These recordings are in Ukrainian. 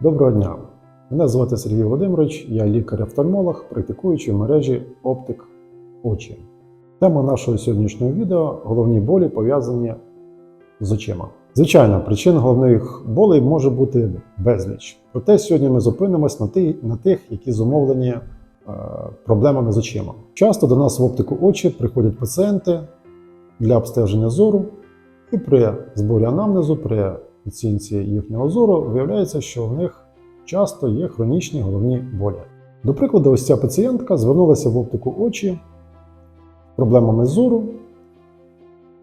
Доброго дня! Мене звати Сергій Володимирович, я лікар-офтальмолог, практикуючий в мережі Оптик Очі. Тема нашого сьогоднішнього відео головні болі пов'язані з очима. Звичайно, причин головних болей може бути безліч. Проте сьогодні ми зупинимось на, ти, на тих, які зумовлені е, проблемами з очима. Часто до нас в оптику очі приходять пацієнти для обстеження зору, і при зборі анамнезу, при оцінці їхнього зору, виявляється, що в них часто є хронічні головні болі. До прикладу, ось ця пацієнтка звернулася в оптику очі з проблемами зору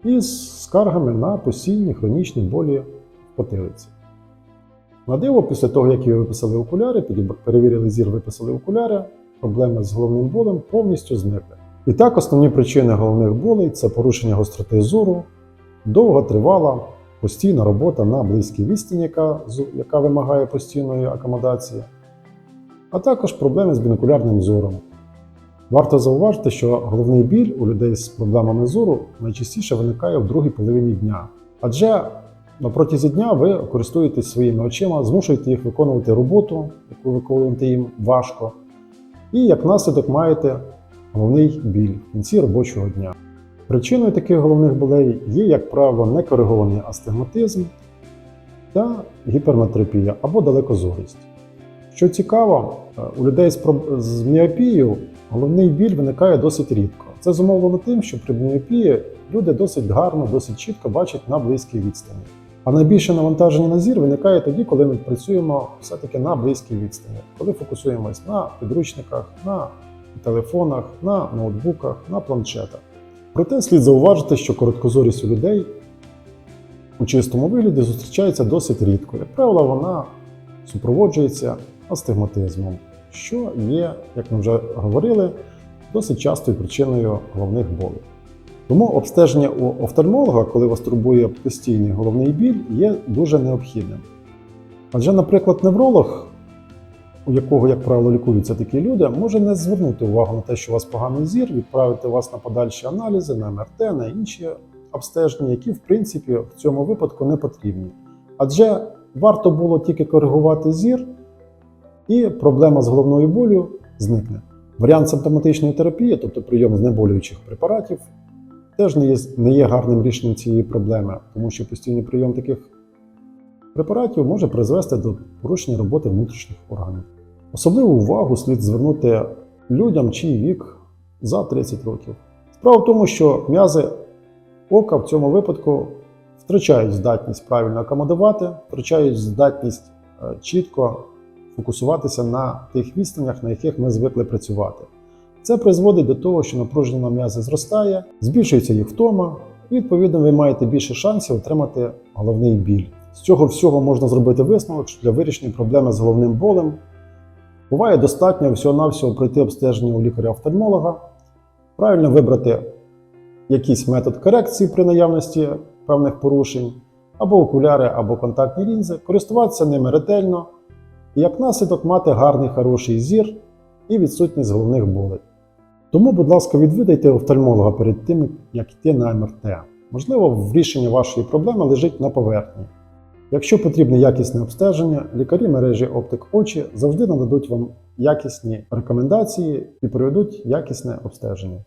і з скаргами на постійні хронічні болі в потилиці. На диво, після того, як їй виписали окуляри, підіб- перевірили зір, виписали окуляри, проблеми з головним болем повністю зникли. І так, основні причини головних болей це порушення гостроти зору, довга тривала постійна робота на близькій відстані, яка, яка вимагає постійної акомодації, а також проблеми з бінокулярним зором. Варто зауважити, що головний біль у людей з проблемами зору найчастіше виникає в другій половині дня. Адже на протязі дня ви користуєтесь своїми очима, змушуєте їх виконувати роботу, яку виконувати їм важко, і як наслідок маєте головний біль в кінці робочого дня. Причиною таких головних болей є, як правило, некоригований астигматизм та гіперметропія або далекозорість. Що цікаво, е, у людей з міопією головний біль виникає досить рідко. Це зумовлено тим, що при міопії люди досить гарно, досить чітко бачать на близькій відстані. А найбільше навантаження на зір виникає тоді, коли ми працюємо все-таки на близькій відстані, коли фокусуємось на підручниках, на телефонах, на ноутбуках, на планшетах. Проте слід зауважити, що короткозорість у людей у чистому вигляді зустрічається досить рідко. Як правило, вона супроводжується астигматизмом, що є, як ми вже говорили, досить частою причиною головних болей. Тому обстеження у офтальмолога, коли вас турбує постійний головний біль, є дуже необхідним. Адже, наприклад, невролог, у якого, як правило, лікуються такі люди, може не звернути увагу на те, що у вас поганий зір, відправити вас на подальші аналізи, на МРТ, на інші обстеження, які, в принципі, в цьому випадку не потрібні. Адже варто було тільки коригувати зір, і проблема з головною болю зникне. Варіант симптоматичної терапії, тобто прийом знеболюючих препаратів, теж не є, не є гарним рішенням цієї проблеми, тому що постійний прийом таких препаратів може призвести до порушення роботи внутрішніх органів. Особливу увагу слід звернути людям, чий вік за 30 років. Справа в тому, що м'язи ока в цьому випадку втрачають здатність правильно акомодувати, втрачають здатність е, чітко фокусуватися на тих відстанях, на яких ми звикли працювати. Це призводить до того, що напруження м'язи зростає, збільшується їх втома, і відповідно ви маєте більше шансів отримати головний біль. З цього всього можна зробити висновок, що для вирішення проблеми з головним болем буває достатньо всього-навсього пройти обстеження у лікаря-офтальмолога, правильно вибрати якийсь метод корекції при наявності певних порушень, або окуляри, або контактні лінзи, користуватися ними ретельно і як наслідок мати гарний хороший зір і відсутність головних болей. Тому, будь ласка, відвідайте офтальмолога перед тим, як йти на МРТ. Можливо, в рішенні вашої проблеми лежить на поверхні. Якщо потрібне якісне обстеження, лікарі мережі Оптик Очі завжди нададуть вам якісні рекомендації і проведуть якісне обстеження.